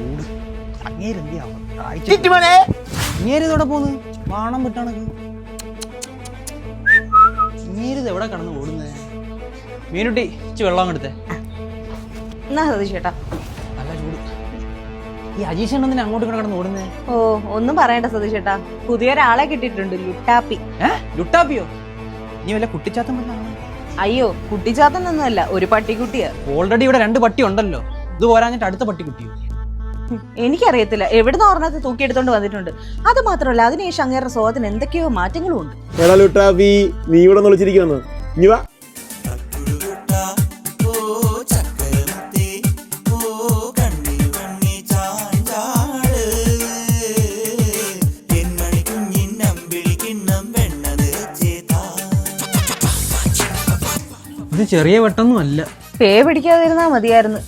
ചൂട്. ഇങ്ങേരിതോടെ പോന്ന്? വാണം വിട്ടാണക്ക് ഇങ്ങേരിത് എവിടെ കടന്ന് ഓടുന്നത് മീനുട്ടി ഇച്ചി വെള്ളം എടുത്തേ. എന്നാ ചേട്ടാ. നല്ല ചൂട്. ഈ അജീഷ് എന്തിനാ അങ്ങോട്ട് ഇങ്ങോട്ട് കിടന്ന് ഓടുന്നേ? ഓ ഒന്നും പറയണ്ട സതീഷ് ചേട്ടാ. പുതിയൊരാളെ കിട്ടിയിട്ടുണ്ട് ലുട്ടാപ്പി. ലുട്ടാപ്പിയോ? ഇനി വല്ല കുട്ടിച്ചാത്തം വല്ലതാണോ അയ്യോ കുട്ടിച്ചാത്തനൊന്നുമല്ല ഒരു പട്ടിക്കുട്ടിയാ. ഓൾറെഡി ഇവിടെ രണ്ട് പട്ടി ഉണ്ടല്ലോ. ഇത് പോരാഞ്ഞിട്ട് അടുത്ത പട്ടി കുട്ടിയോ ഹും, എനിക്കറിയത്തില്ല. എവിടുന്ന് തൂക്കി തൂക്കിയെടുത്തോണ്ട് വന്നിട്ടുണ്ട്. അത് മാത്രമല്ല അതിനുശേഷം അങ്ങേരുടെ സ്വഭാവത്തിന് എന്തൊക്കെയോ മാറ്റങ്ങളും ഉണ്ട്. എടാ നീ ഇവിടെ വിളിച്ചിരിക്കുന്നു. ഇനി വാ. ഇത് ചെറിയ വെട്ടൊന്നും അല്ല. പേ പിടിക്കാതിരുന്നാ മതിയായിരുന്നു.